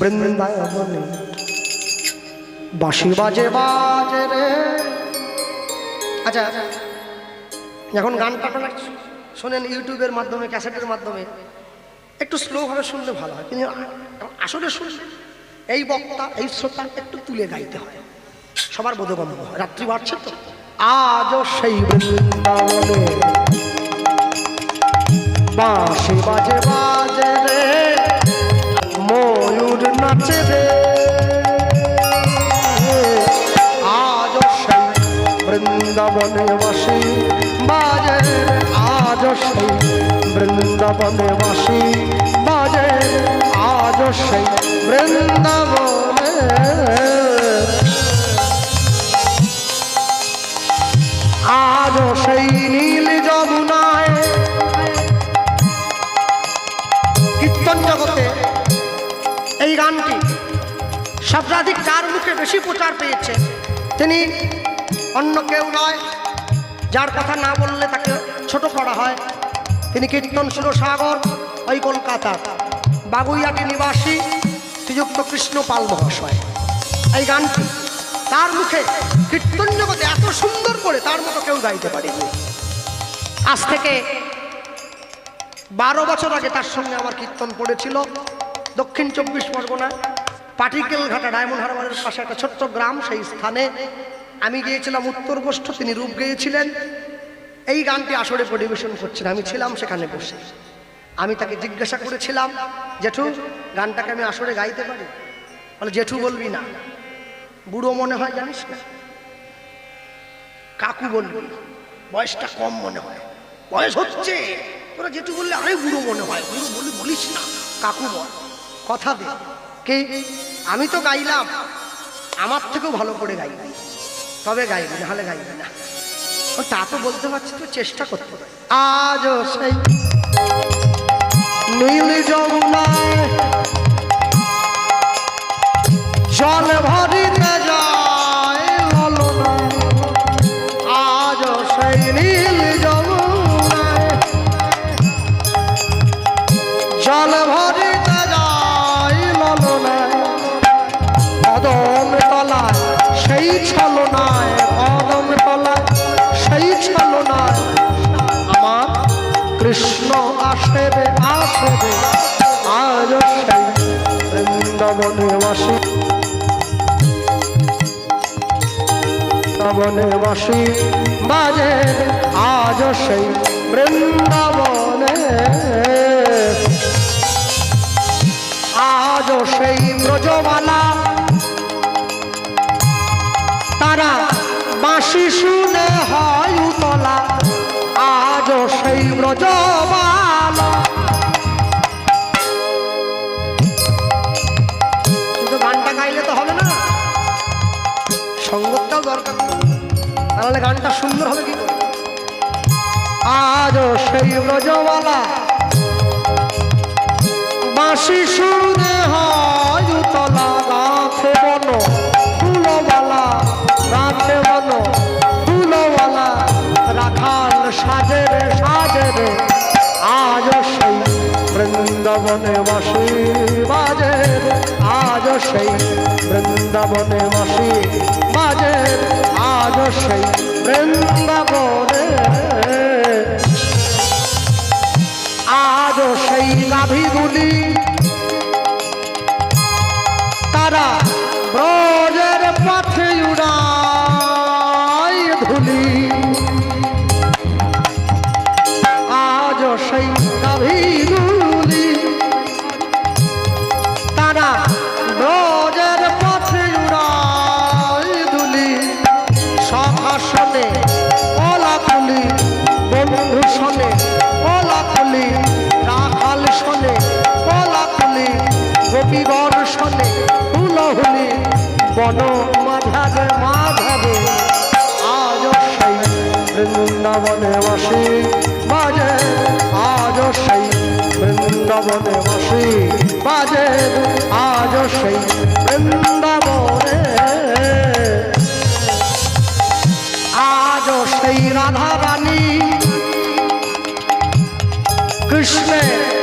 বৃন্দাবনে বাঁশি বাজে বাজে রে। আচ্ছা এখন শোনেন, ইউটিউবের মাধ্যমে, ক্যাসেটের মাধ্যমে। একটু স্লোভাবে শুনলে ভালো হয়, কিন্তু আসলে শুনলে এই বক্তা, এই শ্রোতা একটু তুলে গাইতে হয়। সবার বোধগম্য হয়। রাত্রি বাড়ছে তো। আজও সেই বৃন্দাবনে। বাঁশি বাজে বাজে রে। নাচে রে। আজও সেই বৃন্দাবনে বাসি, বাজে আজও সেই বৃন্দাবনে বাসি, বাজে আজও সেই বৃন্দাবনে। আজও সেই নীল গানটি সর্বাধিক যার মুখে বেশি প্রচার পেয়েছে। তিনি অন্য কেউ নয়, যার কথা না বললে তাকে ছোট করা হয়। তিনি কীর্তন সুরসাগর, ওই কলকাতা বাগুইয়াটি নিবাসী শ্রীযুক্ত কৃষ্ণ পাল মহাশয়। এই গানটি তার মুখে কীর্তন জগতে এত সুন্দর করে তার মতো কেউ গাইতে পারেনি। আজ থেকে বারো বছর আগে তার সঙ্গে আমার কীর্তন পড়েছিল। দক্ষিণ চব্বিশ পরগনা, পাটিকেল ঘাটা ডায়মন্ড হারবারের পাশে একটা ছোট্ট গ্রাম, সেই স্থানে আমি গিয়েছিলাম, উত্তর গোষ্ঠ, তিনি রূপ গেয়েছিলেন। এই গানটি আসরে পরিবেশন করছেন, আমি ছিলাম সেখানে বসে। আমি তাকে জিজ্ঞাসা করেছিলাম, জেঠু, গানটাকে আমি আসরে গাইতে পারি? বলে, জেঠু বলবি না। বুড়ো মনে হয়, জানিস না? কাকু বলবি বয়সটা কম মনে হয়। বয়স হচ্ছে। তোরা জেঠু বললে আরে বুড়ো মনে হয়। বুড়ো বলি বলিস না। কাকু বল। কথা দে। কে? আমি তো গাইলাম। আমার থেকেও ভালো করে গাইবি। তবে গাইবি না হলে গাইবি না। ও, তা তো বলতে পারছি, তো চেষ্টা করতে হবে আজও সেই নীল যমুনায় আজ সেই বৃন্দাবনে আজ সেই বৃন্দাবনে। আজ সেই ব্রজবালা তাহলে গানটা সুন্দর হবে কি আজও সেই ব্রজওয়ালা বাঁশি শুনে হয় গাছে বন ফুলওয়ালা গাছে বন ফুলওয়ালা রাখাল সাজে রে সাজে রে আজ সেই বৃন্দাবনে বাসি বাজে। রে, সেই বৃন্দাবনে বাসি। বাজে আজ সেই বৃন্দাবনে। আজ সেই গাভীগুলি তারা ব্রজের শনে হুলহুলি বন মাঝারে মাঝারে আজ সেই বৃন্দাবনে বাসি, বাজে আজ সেই বৃন্দাবনে বাসি, বাজে আজ সেই বৃন্দাবনে। আজ সেই রাধা রানী কৃষ্ণের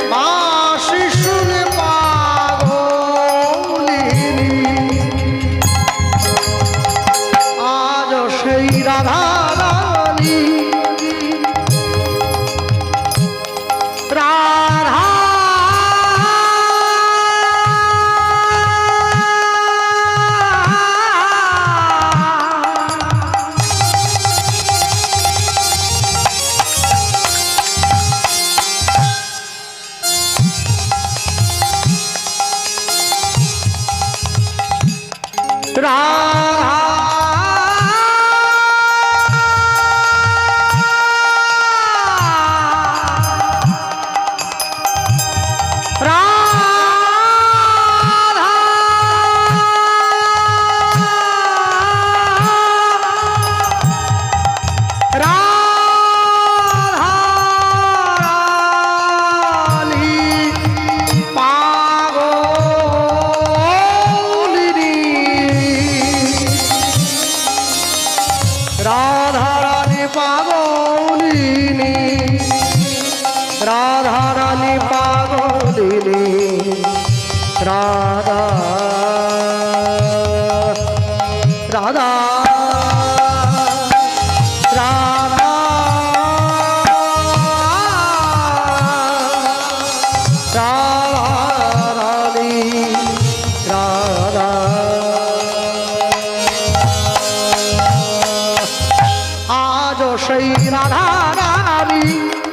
সেই রাধা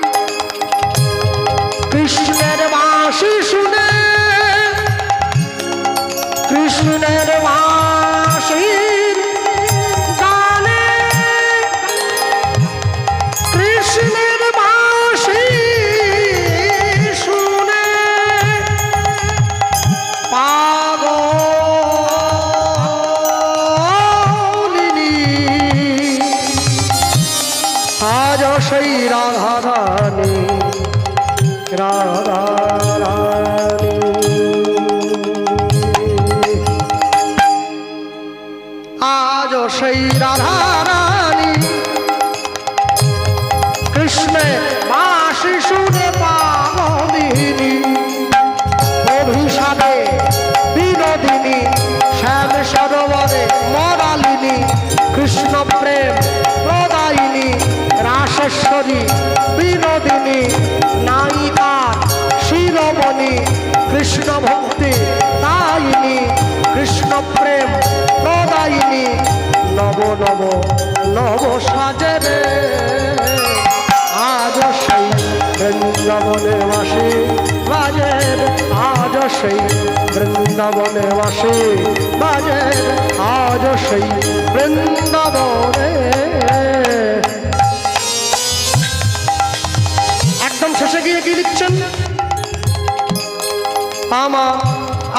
সেই রাধা রানী। কৃষ্ণের বাসি শুনে পাগলিনী অভিশাপে বিনোদিনী, শ্যাম সরোবরে মরালিনী কৃষ্ণ প্রেম প্রদায়িনী, রাসেশ্বরী বিনোদিনী। নব নব নব সাজরে। আজ সেই বৃন্দাবনে বাসে, বাজের আজ সেই বৃন্দাবনে বাসে, বাজের আজ সেই বৃন্দাবনে। একদম শেষে গিয়ে কি লিখছেন? আমার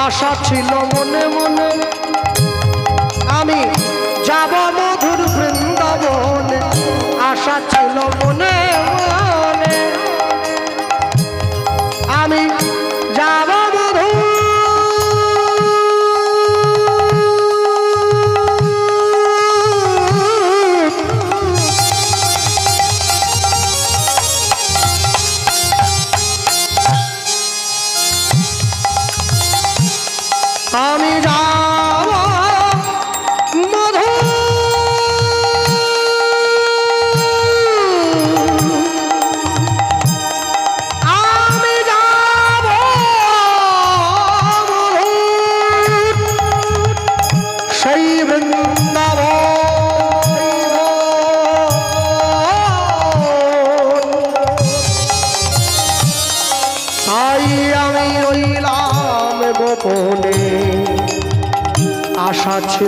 আশা ছিল মনে মনে ছিল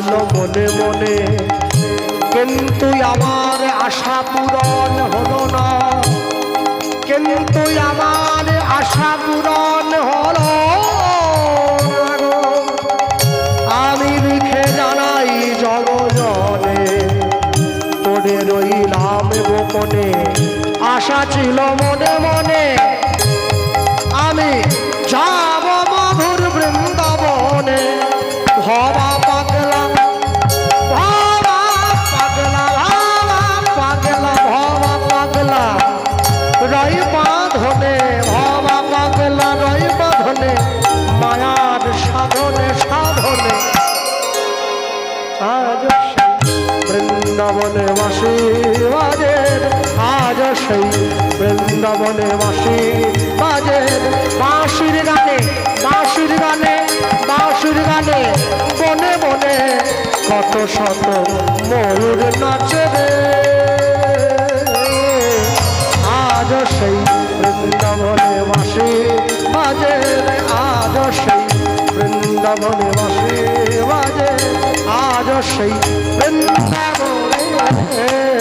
ছিল মনে মনে। কিন্তু আমার আশা পূরণ হলো না। কিন্তু আমার আশা পূরণ হলো। আমি লিখে জানাই জগজনে। পড়ে রইলাম গোপনে। আশা ছিল মনে মনে। আমি সাধনে সাধনে। আজ বৃন্দাবনে বাসি বাজের আজ সেই বৃন্দাবনে বাসি বাজের বাঁশির গানে বাঁশির গানে বাঁশির গানে বনে বনে কত শত ময়ূর নাচে রে বৃন্দাবনে বসে বাজে আজ সেই বৃন্দাবনে।